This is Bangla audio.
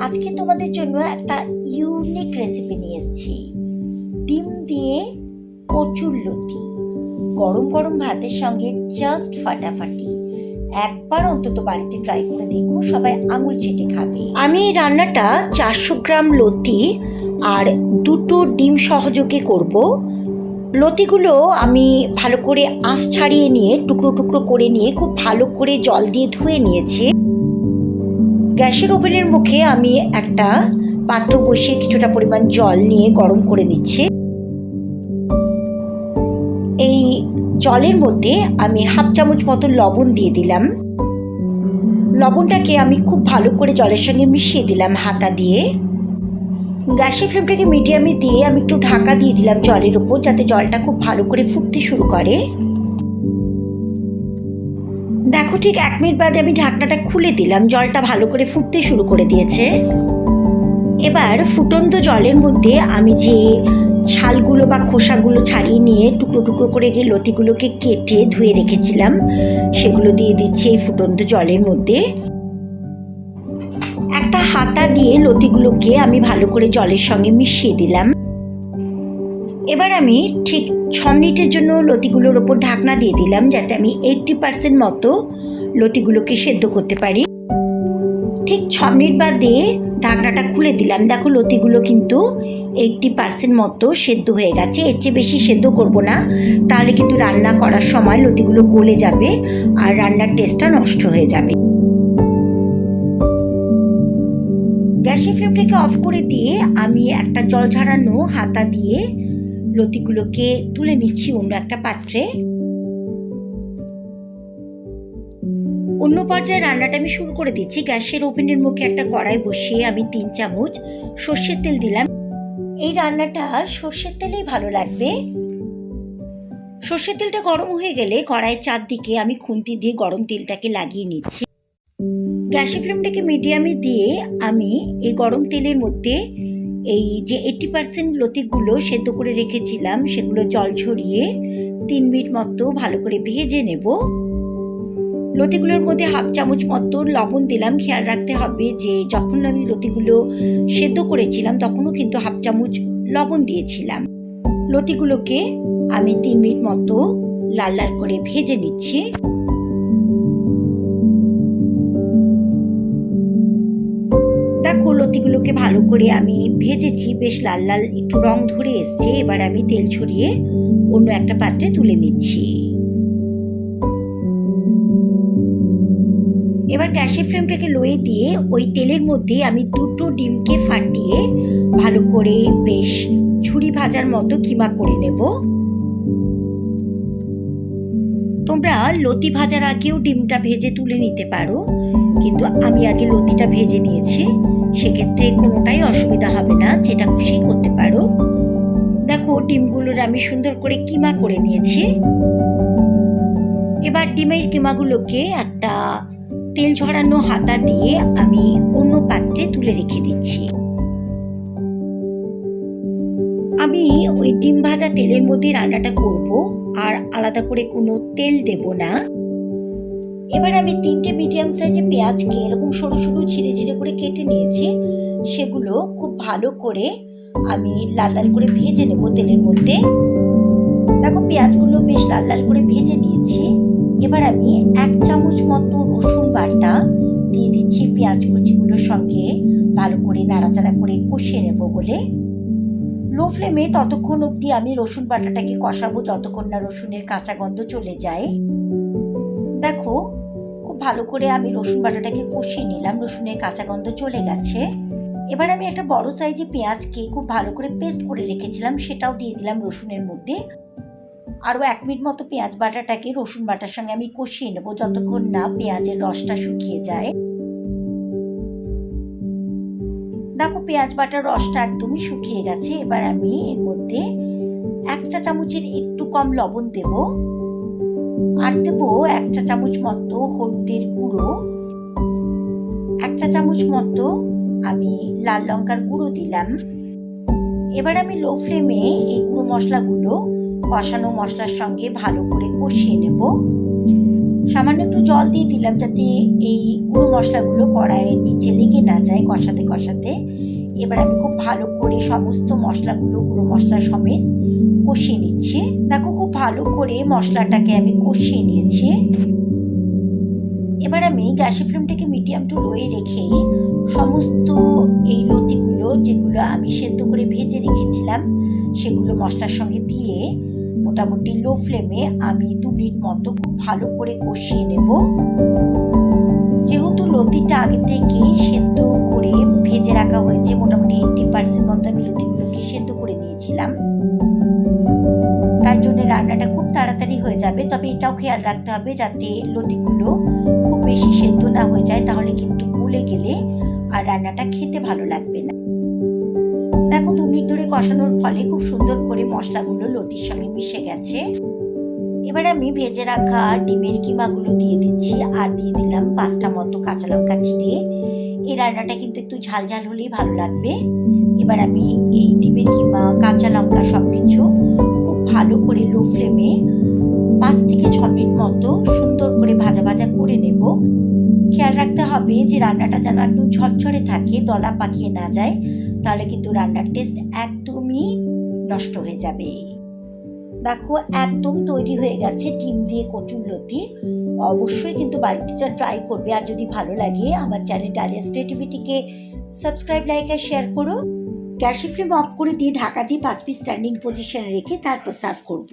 আজকে তোমাদের জন্য একটা ইউনিক রেসিপি নিয়ে এসেছি। ডিম দিয়ে কচুর লতি। গরম গরম ভাতের সঙ্গে জাস্ট ফাটাফাটি। একবার অন্তত বাড়িতে ট্রাই করে দেখো, সবাই আঙুল চেটে খাবে। আমি এই রান্নাটা চারশো গ্রাম লতি আর দুটো ডিম সহযোগে করব। লতিগুলো আমি ভালো করে আঁশ ছাড়িয়ে নিয়ে, টুকরো টুকরো করে নিয়ে, খুব ভালো করে জল দিয়ে ধুয়ে নিয়েছি। গ্যাসের ওভেনের মুখে আমি একটা পাত্র বসিয়ে কিছুটা পরিমাণ জল নিয়ে গরম করে নিচ্ছি। এই জলের মধ্যে আমি হাফ চামচ মতো লবণ দিয়ে দিলাম। লবণটাকে আমি খুব ভালো করে জলের সঙ্গে মিশিয়ে দিলাম হাতা দিয়ে। গ্যাসের ফ্লেমটাকে মিডিয়ামে দিয়ে আমি একটু ঢাকা দিয়ে দিলাম জলের উপর, যাতে জলটা খুব ভালো করে ফুটতে শুরু করে। দেখো ঠিক এক মিনিট বাদে আমি ঢাকনাটা খুলে দিলাম, জলটা ভালো করে ফুটতে শুরু করে দিয়েছে। এবার ফুটন্ত জলের মধ্যে আমি যে ছালগুলো বা খোসাগুলো ছাড়িয়ে নিয়ে টুকরো টুকরো করে গিয়ে লতিগুলোকে কেটে ধুয়ে রেখেছিলাম, সেগুলো দিয়ে দিচ্ছি এই ফুটন্ত জলের মধ্যে। একটা হাতা দিয়ে লতিগুলোকে আমি ভালো করে জলের সঙ্গে মিশিয়ে দিলাম। এবার আমি ঠিক ছ মিনিটের জন্য লতিগুলোর ওপর ঢাকনা দিয়ে দিলাম যাতে আমি এইটটি পার্সেন্ট মতো লতিগুলোকে সেদ্ধ করতে পারি। ঠিক ছ মিনিট বাদে ঢাকনাটা খুলে দিলাম। দেখো লতিগুলো কিন্তু এইটটি পার্সেন্ট মতো সেদ্ধ হয়ে গেছে। এর চেয়ে বেশি সেদ্ধ করব না। তাহলে কিন্তু রান্না করার সময় লতিগুলো গলে যাবে আর রান্নার টেস্টটা নষ্ট হয়ে যাবে। গ্যাসের ফ্লেমটাকে অফ করে দিয়ে আমি একটা জল ঝাড়ানো হাতা দিয়ে লতিগুলোকে তুলে নিচ্ছি অন্য একটা পাত্রে। অন্য পর্যায়ে রান্নাটা আমি শুরু করে দিচ্ছি। গ্যাসের ওভেনের মুখে একটা কড়াই বসিয়ে আমি তিন চামচ সর্ষের তেল দিলাম। এই রান্নাটা সর্ষের তেলেই ভালো লাগবে। সর্ষের তেলটা গরম হয়ে গেলে কড়াইয়ের চারদিকে আমি খুন্তি দিয়ে গরম তেলটাকে লাগিয়ে নিচ্ছি। গ্যাসের ফ্লেমটাকে মিডিয়ামে দিয়ে আমি এই গরম তেলের মধ্যে এই যে এইটি পার্সেন্ট লতিগুলো সেদ্ধ করে রেখেছিলাম, সেগুলো জল ছড়িয়ে তিন মিনিট মতো ভালো করে ভেজে নেব। লতিগুলোর মধ্যে হাফ চামচ মতো লবণ দিলাম। খেয়াল রাখতে হবে যে যখন আমি লতিগুলো সেদ্ধ করেছিলাম, তখনও কিন্তু হাফ চামচ লবণ দিয়েছিলাম। লতিগুলোকে আমি তিন মিনিট মতো লাল লাল করে ভেজে নিচ্ছি। দেখো লতিগুলোকে ভালো করে আমি ভেজেছি। বেশ লাল লাল একটু রং ধরে এসছে। এবার আমি তেল ছড়িয়ে অন্য একটা পাত্রে তুলে নিচ্ছি। এবার গ্যাসের ফ্লেমটাকে লোয়ে দিয়ে ওই তেলের মধ্যে আমি দুটো ডিমকে ফাটিয়ে ভালো করে বেশ ছুরি ভাজার মতো কিমা করে নেব। তোমরা লতি ভাজার আগেও ডিমটা ভেজে তুলে নিতে পারো। কিন্তু আমি আগে লতিটা ভেজে নিয়েছি। সেক্ষেত্রে কোনোটাই অসুবিধা হবে না, যেটা খুশি করতে পারো। দেখো, ডিমগুলোর আমি সুন্দর করে কিমা করে নিয়েছি। এবার ডিমের কিমাগুলোকে একটা তেল ঝরানো হাতা দিয়ে আমি অন্য পাত্রে তুলে রেখে দিচ্ছি। আমি ওই ডিম ভাজা তেলের মধ্যে রান্নাটা করব, আর আলাদা করে কোনো তেল দেব না। এবার আমি তিনটে মিডিয়াম সাইজে পেঁয়াজকে এরকম সরু সরু ছিঁড়ে ছিঁড়ে করে কেটে নিয়েছি, সেগুলো খুব ভালো করে আমি লাল লাল করে ভেজে নেব তেলের মধ্যে। দেখো পেঁয়াজগুলো বেশ লাল লাল করে ভেজে নিয়েছি। এবার আমি এক চামচ মতো রসুন বাটা দিয়ে দিচ্ছি পেঁয়াজ কুচিগুলোর সঙ্গে ভালো করে নাড়াচাড়া করে কষিয়ে নেব বলে। লো ফ্লেমে ততক্ষণ অবধি আমি রসুন বাটাটাকে কষাবো যতক্ষণ না রসুনের কাঁচা গন্ধ চলে যায়। দেখো, খুব ভালো করে আমি রসুন বাটাটাকে কষিয়ে নিলাম, রসুনের কাঁচা গন্ধ চলে গেছে। এবার আমি একটা বড় সাইজে পেঁয়াজকে খুব ভালো করে পেস্ট করে রেখেছিলাম, সেটাও দিয়ে দিলাম রসুনের মধ্যে। আরও এক মিনিট মতো পেঁয়াজ বাটাটাকে রসুন বাটার সঙ্গে আমি কষিয়ে নেব, যতক্ষণ না পেঁয়াজের রসটা শুকিয়ে যায়। দেখো, পেঁয়াজ বাটার রসটা একদমই শুকিয়ে গেছে, এবার আমি এর মধ্যে এক চা চামচের একটু কম লবণ দেব। আর দেব এক চা চামচ মতো হলুদের গুঁড়ো। এক চা চামচ মতো আমি লাল লঙ্কার গুঁড়ো দিলাম। এবার আমি লো ফ্লেমে এই গুঁড়ো মশলাগুলো কষানো মশলার সঙ্গে ভালো করে কষিয়ে নেব। সামান্য একটু জল দিয়ে দিলাম যাতে এই গুঁড়ো মশলাগুলো কড়াইয়ের নিচে লেগে না যায় কষাতে কষাতে। এবার আমি খুব ভালো করে সমস্ত মশলাগুলো গুঁড়ো মশলা সমেত কষিয়ে নিচ্ছি। দেখো খুব ভালো করে মশলাটাকে আমি কষিয়ে নিয়েছি। এবার আমি গ্যাসের ফ্লেমটাকে মিডিয়াম টু লোয়ে রেখে সমস্ত এই লতিগুলো যেগুলো আমি সেদ্ধ করে ভেজে রেখেছিলাম, সেগুলো মশলার সঙ্গে দিয়ে মোটামুটি লো ফ্লেমে আমি দু মিনিট মতো খুব ভালো করে কষিয়ে নেব। যেহেতু লতিটা আগে থেকে সেদ্ধ করে ভেজে রাখা হয়েছে, মোটামুটি এইটটি পার্সেন্ট মতো আমি লতিগুলোকে সেদ্ধ করে জন্য রান্নাটা খুব তাড়াতাড়ি হয়ে যাবে, তবে এটাও খেয়াল রাখতে হবে যাতে লতিগুলো খুব বেশি সেদ্ধ না হয়ে যায়, তাহলে কিন্তু গলে গেলে আর রান্নাটা খেতে ভালো লাগবে না। দেখো দু মিনিট ধরে কষানোর ফলে খুব সুন্দর করে মশলাগুলো লতির সঙ্গে মিশে গেছে। এবার আমি ভেজে রাখা ডিমের কিমাগুলো দিয়ে দিচ্ছি আর দিয়ে দিলাম পাঁচটা মতো কাঁচা লঙ্কা চিড়ে এই রান্নাটা কিন্তু একটু ঝাল ঝাল হলেই ভালো লাগবে। এবার আমি এই ডিমের কিমা, কাঁচা লঙ্কা সব কিছু ভালো করে লো ফ্লেমে পাঁচ থেকে ছ মিনিট মতো সুন্দর করে ভাজা ভাজা করে নেব। খেয়াল রাখতে হবে যে রান্নাটা যেন একদম ঝরঝরে থাকে, দলা পাকিয়ে না যায়, তাহলে কিন্তু রান্নার টেস্ট একদমই নষ্ট হয়ে যাবে। দেখো, একদম তৈরি হয়ে গেছে ডিম দিয়ে কচুর লতি। অবশ্যই কিন্তু বাড়িতে ট্রাই করবে, আর যদি ভালো লাগে, আমার চ্যানেল ডালিয়াস ক্রিয়েটিভিটিকে সাবস্ক্রাইব লাইক আর শেয়ার করো। গ্যাসের ফ্রেম অফ করে দিয়ে ঢাকা দিয়ে পাঁচ পিস স্ট্যান্ডিং পজিশনে রেখে তারপর সার্ভ করব।